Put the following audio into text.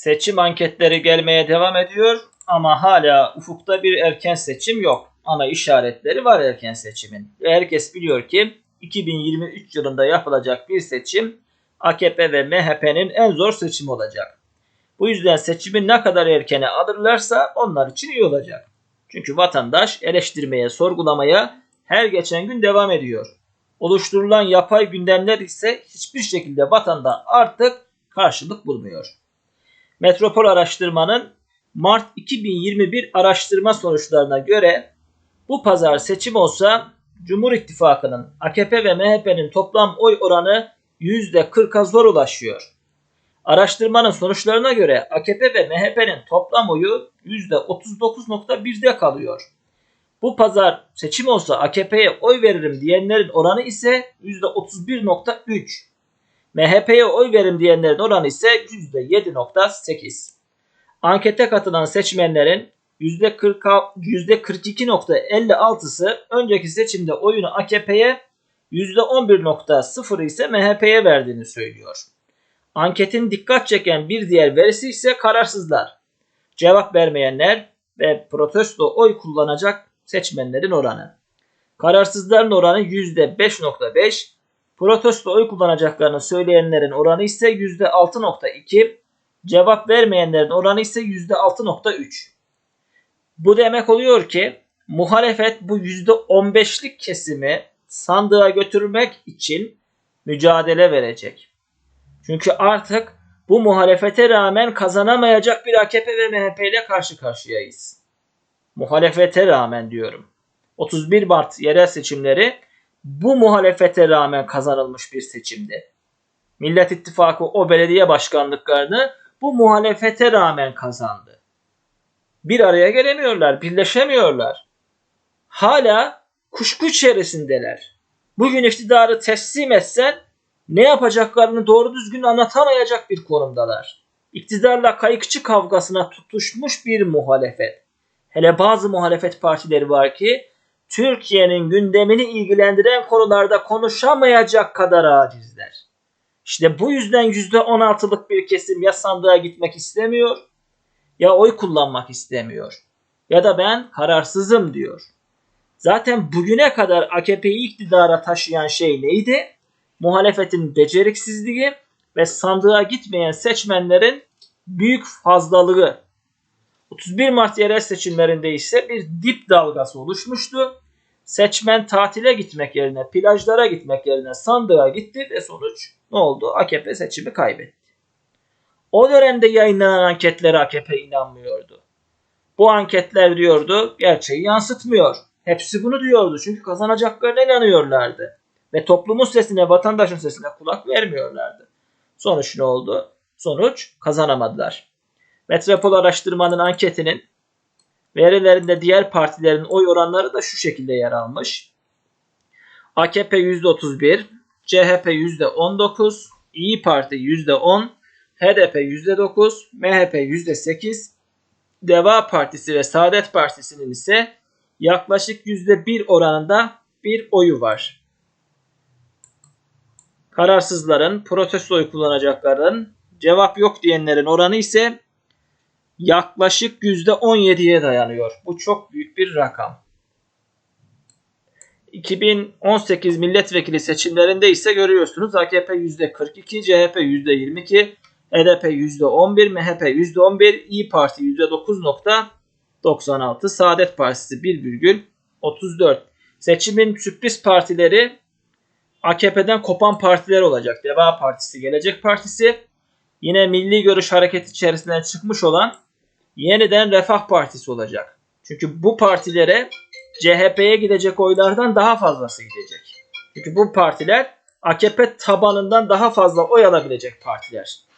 Seçim anketleri gelmeye devam ediyor ama hala ufukta bir erken seçim yok. Ama işaretleri var erken seçimin. Ve herkes biliyor ki 2023 yılında yapılacak bir seçim AKP ve MHP'nin en zor seçimi olacak. Bu yüzden seçimi ne kadar erkene alırlarsa onlar için iyi olacak. Çünkü vatandaş eleştirmeye, sorgulamaya her geçen gün devam ediyor. Oluşturulan yapay gündemler ise hiçbir şekilde vatanda artık karşılık bulmuyor. Metropol Araştırma'nın Mart 2021 araştırma sonuçlarına göre bu pazar seçim olsa Cumhur İttifakı'nın AKP ve MHP'nin toplam oy oranı %40'a zor ulaşıyor. Araştırmanın sonuçlarına göre AKP ve MHP'nin toplam oyu %39.1'de kalıyor. Bu pazar seçim olsa AKP'ye oy veririm diyenlerin oranı ise %31.3. MHP'ye oy veririm diyenlerin oranı ise %7.8. Ankete katılan seçmenlerin %40 %42.56'sı önceki seçimde oyunu AKP'ye %11.0 ise MHP'ye verdiğini söylüyor. Anketin dikkat çeken bir diğer verisi ise kararsızlar. Cevap vermeyenler ve protesto oy kullanacak seçmenlerin oranı. Kararsızların oranı %5.5, protesto oy kullanacaklarını söyleyenlerin oranı ise %6.2, cevap vermeyenlerin oranı ise %6.3. Bu demek oluyor ki muhalefet bu %15'lik kesimi sandığa götürmek için mücadele verecek. Çünkü artık bu muhalefete rağmen kazanamayacak bir AKP ve MHP ile karşı karşıyayız. Muhalefete rağmen diyorum. 31 Mart yerel seçimleri bu muhalefete rağmen kazanılmış bir seçimdi. Millet İttifakı o belediye başkanlıklarını bu muhalefete rağmen kazandı. Bir araya gelemiyorlar, birleşemiyorlar. Hala kuşku içerisindeler. Bugün iktidarı teslim etsen ne yapacaklarını doğru düzgün anlatamayacak bir konumdalar. İktidarla kayıkçı kavgasına tutuşmuş bir muhalefet. Hele bazı muhalefet partileri var ki Türkiye'nin gündemini ilgilendiren konularda konuşamayacak kadar acizler. İşte bu yüzden %16'lık bir kesim ya sandığa gitmek istemiyor ya oy kullanmak istemiyor. Ya da ben kararsızım diyor. Zaten bugüne kadar AKP'yi iktidara taşıyan şey neydi? Muhalefetin beceriksizliği ve sandığa gitmeyen seçmenlerin büyük fazlalığı. 31 Mart yerel seçimlerinde ise bir dip dalgası oluşmuştu. Seçmen tatile gitmek yerine, plajlara gitmek yerine sandığa gitti ve sonuç ne oldu? AKP seçimi kaybetti. O dönemde yayınlanan anketlere AKP inanmıyordu. Bu anketler diyordu gerçeği yansıtmıyor. Hepsi bunu diyordu çünkü kazanacaklarına inanıyorlardı. Ve toplumun sesine, vatandaşın sesine kulak vermiyorlardı. Sonuç ne oldu? Sonuç kazanamadılar. Metropol Araştırma'nın anketinin verilerinde diğer partilerin oy oranları da şu şekilde yer almış. AKP %31, CHP %19, İyi Parti %10, HDP %9, MHP %8, Deva Partisi ve Saadet Partisi'nin ise yaklaşık %1 oranında bir oyu var. Kararsızların, protesto oy kullanacakların, cevap yok diyenlerin oranı ise yaklaşık %17'ye dayanıyor. Bu çok büyük bir rakam. 2018 milletvekili seçimlerinde ise görüyorsunuz AKP %42, CHP %22, HDP %11, MHP %11, İyi Parti %9.96, Saadet Partisi 1,34. Seçimin sürpriz partileri AKP'den kopan partiler olacak. Deva Partisi, Gelecek Partisi, yine Milli Görüş Hareketi içerisinden çıkmış olan yeniden Refah Partisi olacak. Çünkü bu partilere CHP'ye gidecek oylardan daha fazlası gidecek. Çünkü bu partiler AKP tabanından daha fazla oy alabilecek partiler.